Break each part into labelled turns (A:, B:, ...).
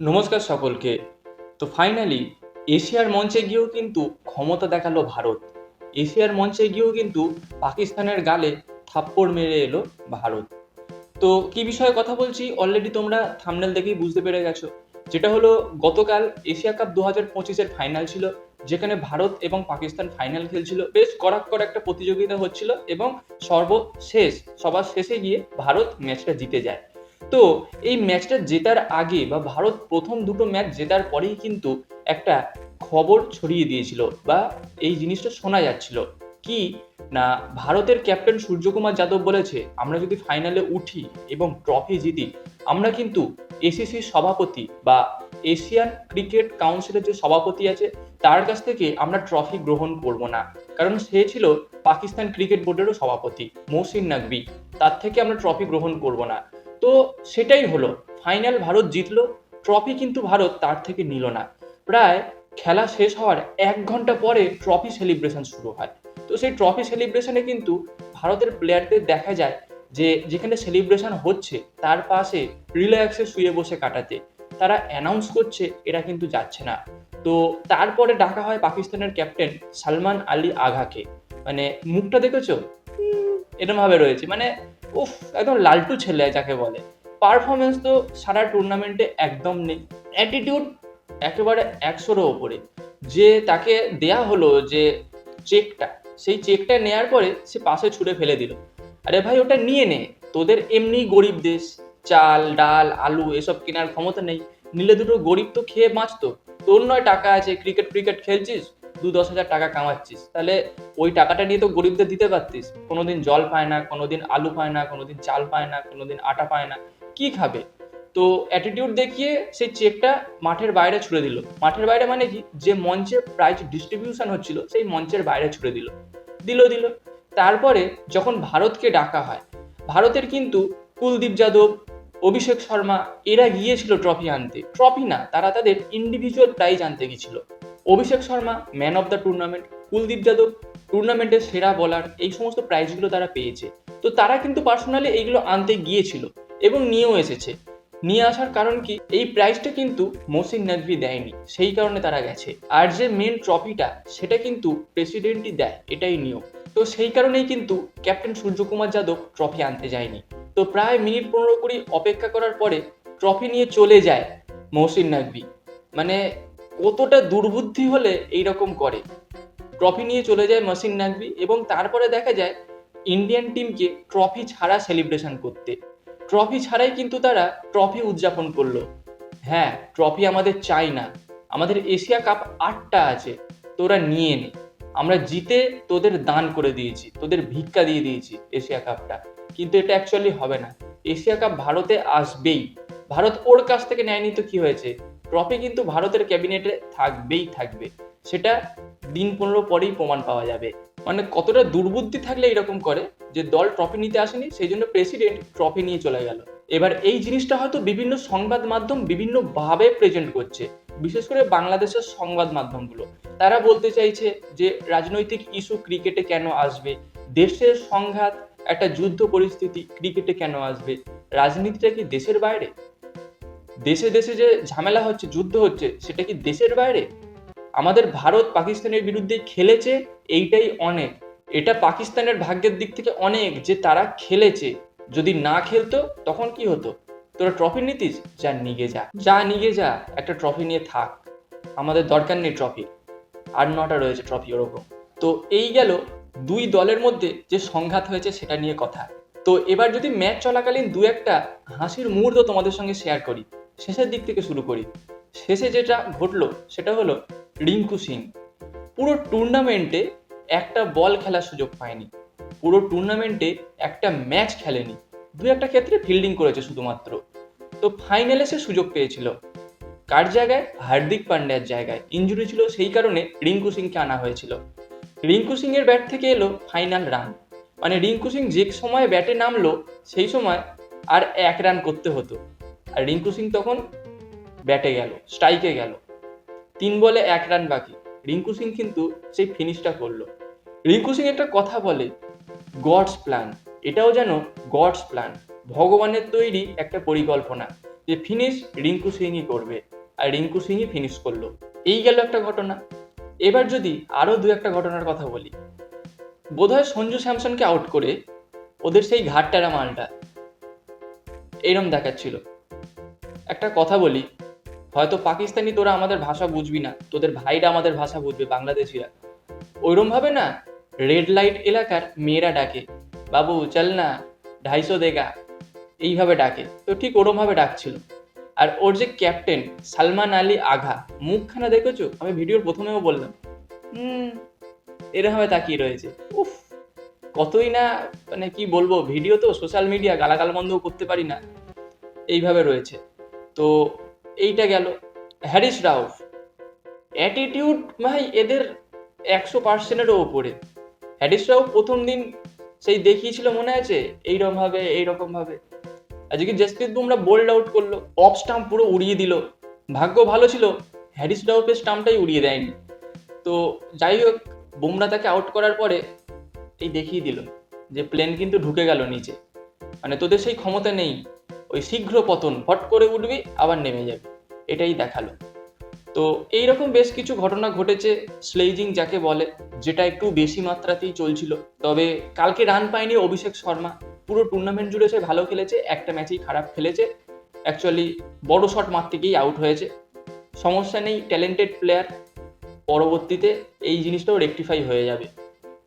A: নমস্কার সকলকে। তো ফাইনালি এশিয়ার মঞ্চে গিয়েও কিন্তু ক্ষমতা দেখাল ভারত। এশিয়ার মঞ্চে গিয়েও কিন্তু পাকিস্তানের গালে থাপ্পড় মেরে এলো ভারত। তো কি বিষয়ে কথা বলছি? অলরেডি তোমরা থামনেল দেখেই বুঝতে পেরে গেছো। যেটা হলো, গতকাল এশিয়া কাপ দু হাজার পঁচিশের ফাইনাল ছিল, যেখানে ভারত এবং পাকিস্তান ফাইনাল খেলছিল। বেশ কড়াক্কর একটা প্রতিযোগিতা হচ্ছিল এবং সর্বশেষ, সবার শেষে গিয়ে ভারত ম্যাচটা জিতে যায়। তো এই ম্যাচটা জেতার আগে বা ভারত প্রথম দুটো ম্যাচ জেতার পরেই কিন্তু একটা খবর ছড়িয়ে দিয়েছিল বা এই জিনিসটা শোনা যাচ্ছিল। কি না ভারতের ক্যাপ্টেন সূর্যকুমার যাদব বলেছে, আমরা যদি ফাইনালে উঠি এবং ট্রফি জিতি, আমরা কিন্তু এসিসি সভাপতি বা এশিয়ান ক্রিকেট কাউন্সিলের যে সভাপতি আছে, তার কাছ থেকে আমরা ট্রফি গ্রহণ করব না। কারণ সে ছিল পাকিস্তান ক্রিকেট বোর্ডেরও সভাপতি মৌসিন নাকবি তার থেকে আমরা ট্রফি গ্রহণ করব না। তো সেটাই হলো ফাইনাল ভারত জিতলো ট্রফি কিন্তু ভারত তার থেকে নিল না। প্রায় খেলা শেষ হওয়ার এক ঘণ্টা পরে ট্রফি সেলিব্রেশন শুরু হয়। তো সেই ট্রফি সেলিব্রেশনে কিন্তু ভারতের প্লেয়ারদের দেখা যায় যে যেখানে সেলিব্রেশন হচ্ছে, তার পাশে রিল্যাক্সে শুয়ে বসে কাটাতে। তারা অ্যানাউন্স করছে, এরা কিন্তু যাচ্ছে না। তো তারপরে ডাকা হয় পাকিস্তানের ক্যাপ্টেন সালমান আলী আঘাকে। মানে মুখটা দেখেছ? এরম ভাবে রয়েছে। মানে উফ, একদম লালটু ছেলে যাকে বলে। পারফরমেন্স তো সারা টুর্নামেন্টে একদম নেই। অ্যাটিটিউড একেবারে একশোরও ওপরে। যে তাকে দেয়া হলো যে চেকটা সেই চেকটা নেয়ার পরে সে পাশে ছুঁড়ে ফেলে দিল। আরে ভাই, ওটা নিয়ে নে। তোদের এমনি গরিব দেশ। চাল, ডাল, আলু এসব কেনার ক্ষমতা নেই। নিলে দুটো গরিব তো খেয়ে বাঁচতো। তোর নয় টাকা আছে ক্রিকেট ক্রিকেট খেলছিস? দু দশ হাজার টাকা কামাচ্ছিস, তাহলে ওই টাকাটা নিয়ে তো গরিবদের দিতে পারতিস। কোনোদিন জল পায় না, কোনোদিন আলু পায় না, কোনোদিন চাল পায় না, কোনোদিন আটা পায় না, কি খাবে? তো অ্যাটিটিউড দেখিয়ে সেই চেকটা মাঠের বাইরে ছুড়ে দিল। মাঠের বাইরে মানে কি? যে মঞ্চে প্রাইজ ডিস্ট্রিবিউশন হচ্ছিল, সেই মঞ্চের বাইরে ছুড়ে দিল। দিল দিল। তারপরে যখন ভারতকে ডাকা হয়, ভারতের কিন্তু কুলদীপ যাদব, অভিষেক শর্মা, এরা গিয়েছিল ট্রফি আনতে। ট্রফি না, তারা তাদের ইন্ডিভিজুয়াল প্রাইজ আনতে গেছিল Abhishek Sharma man of the tournament Kuldeep Yadav টুর্নামেন্টের সেরা বলার এই সমস্ত প্রাইজগুলো তারা পেয়েছে। তো তারা কিন্তু পার্সোনালি এইগুলো আনতে গিয়েছিল এবং নিয়েও এসেছে। নিয়ে আসার কারণ কি? এই প্রাইজটা কিন্তু মসিন নাকভি দেয়নি, সেই কারণে তারা গেছে। আর যে মেন ট্রফিটা সেটা কিন্তু প্রেসিডেন্টই দেয়, এটাই নিয়ম। তো সেই কারণেই কিন্তু ক্যাপ্টেন সূর্যকুমার যাদব ট্রফি আনতে যায়নি। তো প্রায় মিনিট পনেরো কুড়ি অপেক্ষা করার পরে ট্রফি নিয়ে চলে যায় মহসিন নাকভি মানে কতটা দুর্বুদ্ধি হলে এই রকম করে। ট্রফি নিয়ে চলে যায় মসিন নাকভি এবং তারপরে দেখা যায় ইন্ডিয়ান টিমকে ট্রফি ছাড়া সেলিব্রেশন করতে। ট্রফি ছাড়াই কিন্তু তারা ট্রফি উদযাপন করল। হ্যাঁ ট্রফি আমাদের চাই না। আমাদের এশিয়া কাপ আটটা আছে, তোরা নিয়ে নে। আমরা জিতে তোদের দান করে দিয়েছি, তোদের ভিক্ষা দিয়ে দিয়েছি এশিয়া কাপটা কিন্তু এটা অ্যাকচুয়ালি হবে না। এশিয়া কাপ ভারতে আসবেই। ভারত ওর কাছ থেকে নেয়নি তো কি হয়েছে? ট্রফি কিন্তু ভারতের ক্যাবিনেটে থাকবেই থাকবে। সেটা দিন পনেরো পরেই প্রমাণ পাওয়া যাবে। মানে কতটা দুর্বুদ্ধি থাকলে এরকম করে যে দল ট্রফি নিতে আসেনি, সেই জন্য প্রেসিডেন্ট ট্রফি নিয়ে চলে গেল। এবার এই জিনিসটা হয়তো বিভিন্ন সংবাদ মাধ্যম বিভিন্ন ভাবে প্রেজেন্ট করছে। বিশেষ করে বাংলাদেশের সংবাদ মাধ্যমগুলো। তারা বলতে চাইছে যে রাজনৈতিক ইস্যু ক্রিকেটে কেন আসবে? দেশের সংঘাত, একটা যুদ্ধ পরিস্থিতি ক্রিকেটে কেন আসবে? রাজনীতিটা কি দেশের বাইরে? দেশে দেশে যে ঝামেলা হচ্ছে, যুদ্ধ হচ্ছে, সেটা কি দেশের বাইরে? আমাদের ভারত পাকিস্তানের বিরুদ্ধে খেলেছে, এইটাই অনেক। এটা পাকিস্তানের ভাগ্যের দিক থেকে অনেক যে তারা খেলেছে। যদি না খেলতো, তখন কি হতো? তোরা ট্রফি নিতিস? যা নিগে যা। যা নিগে যা, একটা ট্রফি নিয়ে থাক। আমাদের দরকার নেই ট্রফি আর নটা রয়েছে ট্রফি ওরকম তো এই গেল দুই দলের মধ্যে যে সংঘাত হয়েছে, সেটা নিয়ে কথা। তো এবার যদি ম্যাচ চলাকালীন দু একটা হাসির মুহূর্ত তোমাদের সঙ্গে শেয়ার করি। শেষের দিক থেকে শুরু করি। শেষে যেটা ঘটলো, সেটা হলো রিঙ্কু সিং। পুরো টুর্নামেন্টে একটা বল খেলার সুযোগ পায়নি। পুরো টুর্নামেন্টে একটা ম্যাচ খেলেনি। দু একটা ক্ষেত্রে ফিল্ডিং করেছে শুধুমাত্র। তো ফাইনালে সে সুযোগ পেয়েছিল। কার জায়গায়? হার্দিক পান্ডিয়ার জায়গায়। ইঞ্জুরি ছিল সেই কারণে রিঙ্কু সিংকে আনা হয়েছিল। রিঙ্কু সিং এর ব্যাট থেকে এলো ফাইনাল রান মানে রিঙ্কু সিং যে সময় ব্যাটে নামলো, সেই সময় আর এক রান করতে হতো। আর রিঙ্কু সিং তখন ব্যাটে গেল, স্ট্রাইকে গেল। তিন বলে এক রান বাকি। রিঙ্কু সিং কিন্তু সেই ফিনিশটা করল। রিঙ্কু সিং একটা কথা বলে গডস প্ল্যান এটাও যেন গডস প্ল্যান ভগবানের তৈরি একটা পরিকল্পনা যে ফিনিশ রিঙ্কু সিংই করবে আর রিঙ্কু সিংই ফিনিশ করল। এই গেল একটা ঘটনা। এবার যদি আরও দু একটা ঘটনার কথা বলি, বোধহয় সঞ্জু স্যামসনকে আউট করে ওদের সেই ঘাটটারা মালটা। এরম দেখাচ্ছিল। একটা কথা বলি, হয়তো পাকিস্তানি তোরা আমাদের ভাষা বুঝবি না, তোদের ভাইরা আমাদের ভাষা বুঝবে, বাংলাদেশিরা। ওইরম ভাবে না রেড লাইট এলাকার মেয়েরা ডাকে, বাবু, চল না ঢাইশো দেগা এইভাবে ডাকে, তো ঠিক ওরম ভাবে ডাকছিল। আর ওর যে ক্যাপ্টেন সালমান আলী আঘা, মুখখানা দেখেছ? আমি ভিডিওর প্রথমেও বললাম। হুম এরকমভাবে তাকিয়ে রয়েছে। উফ, কতই না মানে কি বলব, ভিডিও তো সোশ্যাল মিডিয়া গালাগাল বন্ধও করতে পারি না। এইভাবে রয়েছে। তো এইটা গেল। হ্যারিস রাউফ অ্যাটিটিউড ভাই এদের একশো পার্সেন্টেরও ওপরে। হ্যারিস রাউফ প্রথম দিন সেই দেখিয়েছিল মনে আছে এইরকমভাবে এইরকমভাবে এইরকম ভাবে। আজকে জসপ্রীত বুমরা বোল্ড আউট করল অফ স্টাম্প পুরো উড়িয়ে দিল। ভাগ্য ভালো ছিল, হ্যারিস রাউফের স্টাম্পটাই উড়িয়ে দেয়নি। তো যাই হোক, বুমরা তাকে আউট করার পরে এই দেখিয়ে দিল যে প্লেন কিন্তু ঢুকে গেল নিচে। মানে তোদের সেই ক্ষমতা নেই। ওই শীঘ্র পতন, ফট করে উঠবি, আবার নেমে যাবে। এটাই দেখাল। তো এইরকম বেশ কিছু ঘটনা ঘটেছে স্লেজিং যাকে বলে, যেটা একটু বেশি মাত্রাতেই চলছিল। তবে কালকে রান পায়নি অভিষেক শর্মা। পুরো টুর্নামেন্ট জুড়ে সে ভালো খেলেছে, একটা ম্যাচেই খারাপ খেলেছে। অ্যাকচুয়ালি বড় শট মারতে গিয়েই আউট হয়েছে। সমস্যা নেই ট্যালেন্টেড প্লেয়ার পরবর্তীতে এই জিনিসটাও রেকটিফাই হয়ে যাবে।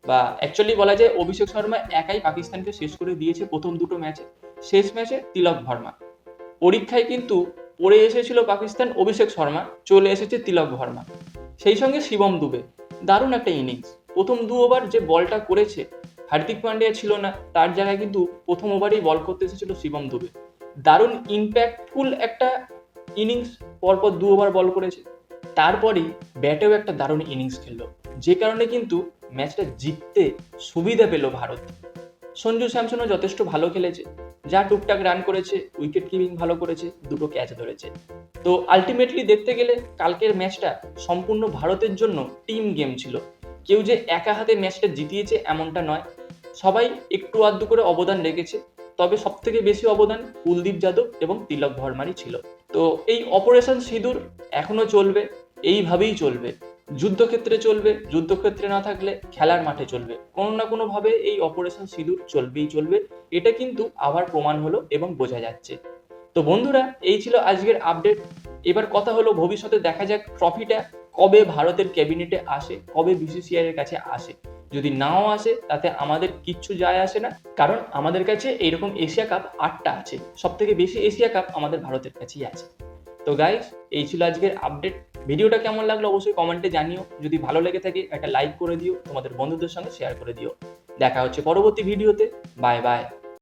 A: বা অ্যাকচুয়ালি বলা যায়, অভিষেক শর্মা একাই পাকিস্তানকে শেষ করে দিয়েছে প্রথম দুটো ম্যাচে। শেষ ম্যাচে তিলক ভার্মা। পরীক্ষায় কিন্তু পড়ে এসেছিল পাকিস্তান অভিষেক শর্মা, চলে এসেছে তিলক ভার্মা। সেই সঙ্গে শিবম দুবে। দারুণ একটা ইনিংস। প্রথম দু ওভার যে বলটা করেছে, হার্দিক পান্ডিয়া ছিল না, তার জায়গায় কিন্তু প্রথম ওভারেই বল করতে এসেছিল শিবম দুবে। দারুণ ইম্প্যাক্টফুল একটা ইনিংস, পরপর দু ওভার বল করেছে। তারপরেই ব্যাটেও একটা দারুণ ইনিংস খেললো। যে কারণে কিন্তু ম্যাচটা জিততে সুবিধা পেল ভারত। সঞ্জু স্যামসনও যথেষ্ট ভালো খেলেছে। যা টুকটাক রান করেছে উইকেট কিপিং ভালো করেছে, দুটো ক্যাচ ধরেছে। তো আলটিমেটলি দেখতে গেলে কালকের ম্যাচটা সম্পূর্ণ ভারতের জন্য টিম গেম ছিল। কেউ যে একা হাতে ম্যাচটা জিতিয়েছে এমনটা নয়। সবাই একটু আধটু করে অবদান রেখেছে। তবে সব থেকে বেশি অবদান কুলদীপ যাদব এবং তিলক ভরমারই ছিল। তো এই অপারেশন সিঁদুর এখনও চলবে, এইভাবেই চলবে। যুদ্ধক্ষেত্রে চলবে, যুদ্ধক্ষেত্রে না থাকলে খেলার মাঠে চলবে। কোনো না কোনোভাবে এই অপারেশন সিঁদুর চলবেই চলবে, এটা কিন্তু আবার প্রমাণ হলো এবং বোঝা যাচ্ছে। তো বন্ধুরা, এই ছিল আজকের আপডেট এবার কথা হলো ভবিষ্যতে দেখা যাক ট্রফিটা কবে ভারতের ক্যাবিনেটে আসে, কবে বিসিসিআই এর কাছে আসে। যদি নাও আসে, তাতে আমাদের কিচ্ছু যায় আসে না, কারণ আমাদের কাছে এইরকম এশিয়া কাপ আটটা আছে। সব থেকে বেশি এশিয়া কাপ আমাদের ভারতের কাছেই আছে। তো গাইস এই ছিল আজকের আপডেট ভিডিওটা কেমন লাগল অবশ্যই কমেন্টে জানিও। যদি ভালো লেগে থাকে, একটা লাইক করে দিও, তোমাদের বন্ধুদের সঙ্গে শেয়ার করে দিও। দেখা হচ্ছে পরবর্তী ভিডিওতে বাই বাই